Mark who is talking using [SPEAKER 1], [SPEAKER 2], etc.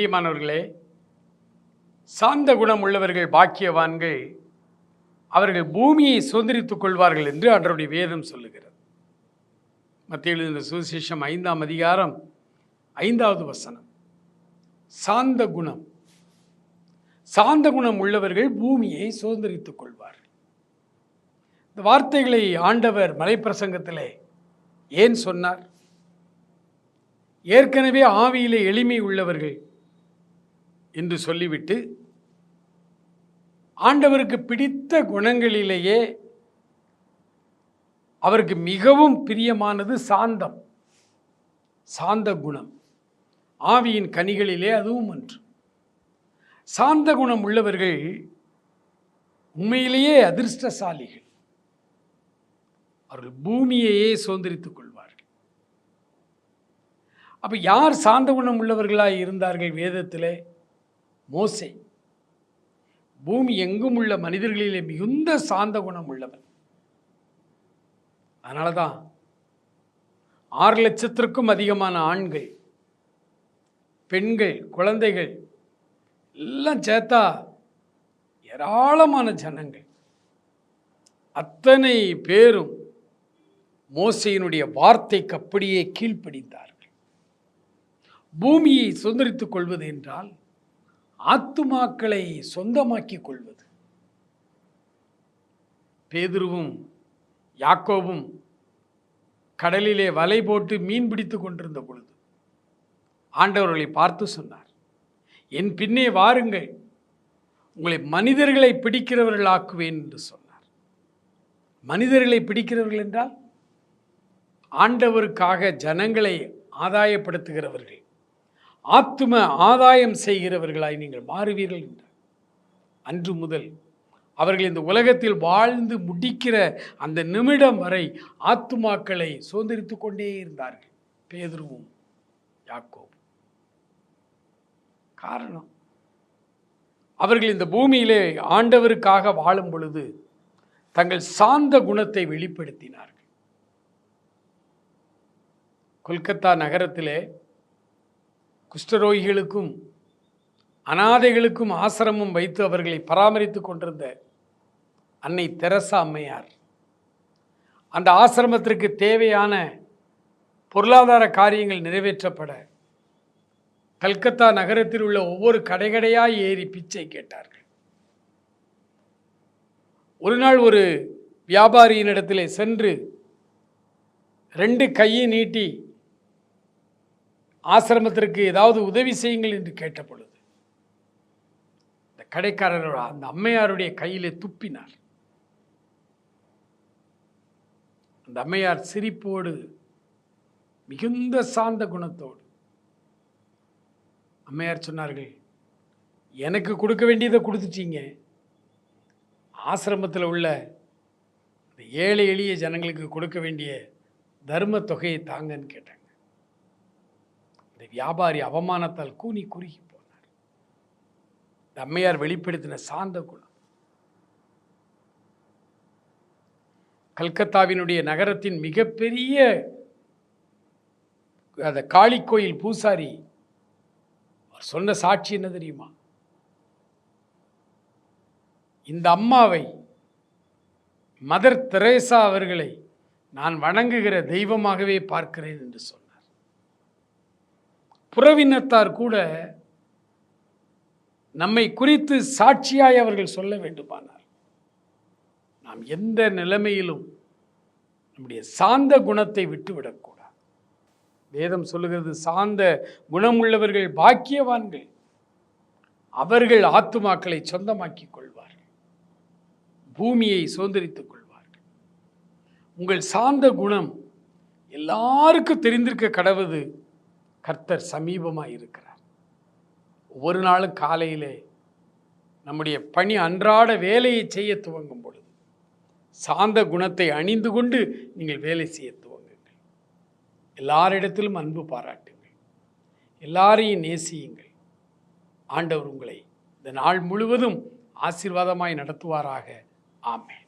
[SPEAKER 1] பிரியமானவர்களே சாந்த குணம் உள்ளவர்கள் பாக்கியவான்கள் அவர்கள் பூமியை சுதந்திரித்துக் கொள்வார்கள் என்று அன்றருடைய வேதம் சொல்லுகிறது. மத்தியில் இந்த சுவிசேஷம் ஐந்தாம் அதிகாரம் ஐந்தாவது வசனம். சாந்த குணம். சாந்த குணம் உள்ளவர்கள் பூமியை சுதந்திரித்துக் கொள்வார்கள். இந்த வார்த்தைகளை ஆண்டவர் மலைப்பிரசங்கத்தில் ஏன் சொன்னார்? ஏற்கனவே ஆவியிலே எளிமை உள்ளவர்கள் என்று சொல்லிவிட்டு ஆண்டவருக்கு பிடித்த குணங்களிலேயே அவருக்கு மிகவும் பிரியமானது சாந்தம் சாந்த குணம். ஆவியின் கனிகளிலே அதுவும் ஒன்று. சாந்த குணம் உள்ளவர்கள் உண்மையிலேயே அதிர்ஷ்டசாலிகள். அவர்கள் பூமியையே சுதந்திரித்துக் கொள்வார்கள். அப்போ யார் சாந்த குணம் உள்ளவர்களாக இருந்தார்கள் வேதத்திலே? மோசே பூமி எங்கும் உள்ள மனிதர்களிலே மிகுந்த சாந்த குணம் உள்ளவன். அதனால தான் ஆறு லட்சத்திற்கும் அதிகமான ஆண்கள் பெண்கள் குழந்தைகள் எல்லாம் சேர்த்தா ஏராளமான ஜனங்கள். அத்தனை பேரும் மோசையினுடைய வார்த்தைக்கு அப்படியே கீழ்ப்படிந்தார்கள். பூமியை சுதந்திரித்துக் கொள்வது என்றால் ஆத்துமாக்களை சொந்தமாக்கிக் கொள்வது பேதுருவும் யாக்கோவும் கடலிலே வலை போட்டு மீன் பிடித்து கொண்டிருந்த பொழுது ஆண்டவர்களை பார்த்து சொன்னார் என் பின்னே வாருங்கள் உங்களை மனிதர்களை பிடிக்கிறவர்களாக்குவேன் என்று சொன்னார். மனிதர்களை பிடிக்கிறவர்கள் என்றால் ஆண்டவருக்காக ஜனங்களை ஆதாயப்படுத்துகிறவர்கள். ஆத்தும ஆதாயம் செய்கிறவர்களாய் நீங்கள் மாறுவீர்கள் என்றார் அன்று முதல் அவர்கள் இந்த உலகத்தில் வாழ்ந்து முடிக்கிற அந்த நிமிடம் வரை ஆத்துமாக்களை சுதந்திரித்து கொண்டே இருந்தார்கள். பேதுருவும் யாக்கோவும் காரணம் அவர்கள் இந்த பூமியிலே ஆண்டவருக்காக வாழும் பொழுது தங்கள் சார்ந்த குணத்தை வெளிப்படுத்தினார்கள். கொல்கத்தா நகரத்திலே குஷ்டரோகிகளுக்கும் அனாதைகளுக்கும் ஆசிரமம் வைத்து அவர்களை பராமரித்து கொண்டிருந்த அன்னை தெரசா அம்மையார். அந்த ஆசிரமத்திற்கு தேவையான பொருளாதார காரியங்கள் நிறைவேற்றப்பட கல்கத்தா நகரத்தில் உள்ள ஒவ்வொரு கடைகடையாய் ஏறி பிச்சை கேட்டார்கள். ஒரு நாள் ஒரு வியாபாரியினிடத்திலே சென்று ரெண்டு கையை நீட்டி ஆசிரமத்திற்கு ஏதாவது உதவி செய்யுங்கள் என்று கேட்ட பொழுது இந்த கடைக்காரரோட அந்த அம்மையாருடைய கையிலே துப்பினார். அந்த அம்மையார் சிரிப்போடு மிகுந்த சாந்த குணத்தோடு அம்மையார் சொன்னார்கள் எனக்கு கொடுக்க வேண்டியதை கொடுத்துட்டீங்க. ஆசிரமத்தில் உள்ள இந்த ஏழை எளிய ஜனங்களுக்கு கொடுக்க வேண்டிய தர்ம தொகையை தாங்கன்னு கேட்டாங்க. இந்த வியாபாரி அவமானத்தால் கூனி குறுகி போனார். இந்த அம்மையார் வெளிப்படுத்தின சாந்த குணம். கல்கத்தாவினுடைய நகரத்தின் மிகப்பெரிய அந்த காளி கோயில் பூசாரி அவர் சொன்ன சாட்சி என்ன தெரியுமா? இந்த அம்மாவை மதர் தெரேசா அவர்களை நான் வணங்குகிற தெய்வமாகவே பார்க்கிறேன் என்று சொன்னார். புறவினத்தார் கூட நம்மை குறித்து சாட்சியாய் அவர்கள் சொல்ல வேண்டுமானார். நாம் எந்த நிலைமையிலும் நம்முடைய சாந்த குணத்தை விட்டுவிடக்கூடாது. வேதம் சொல்லுகிறது சாந்த குணமுள்ளவர்கள் பாக்கியவான்கள். அவர்கள் ஆத்துமாக்களை சொந்தமாக்கிக் கொள்வார்கள். பூமியை சுதந்திரித்துக் கொள்வார்கள். உங்கள் சாந்த குணம் எல்லாருக்கும் தெரிந்திருக்க கடவுது கர்த்தர் சமீபமாக இருக்கிறார். ஒவ்வொரு நாளும் காலையிலே நம்முடைய பணி அன்றாட வேலையை செய்ய துவங்கும் பொழுது சாந்த குணத்தை அணிந்து கொண்டு நீங்கள் வேலை செய்ய துவங்குங்கள். எல்லாரிடத்திலும் அன்பு பாராட்டுங்கள். எல்லாரையும் நேசியுங்கள். ஆண்டவர் உங்களை இந்த நாள் முழுவதும் ஆசீர்வாதமாய் நடத்துவாராக. ஆமேன்.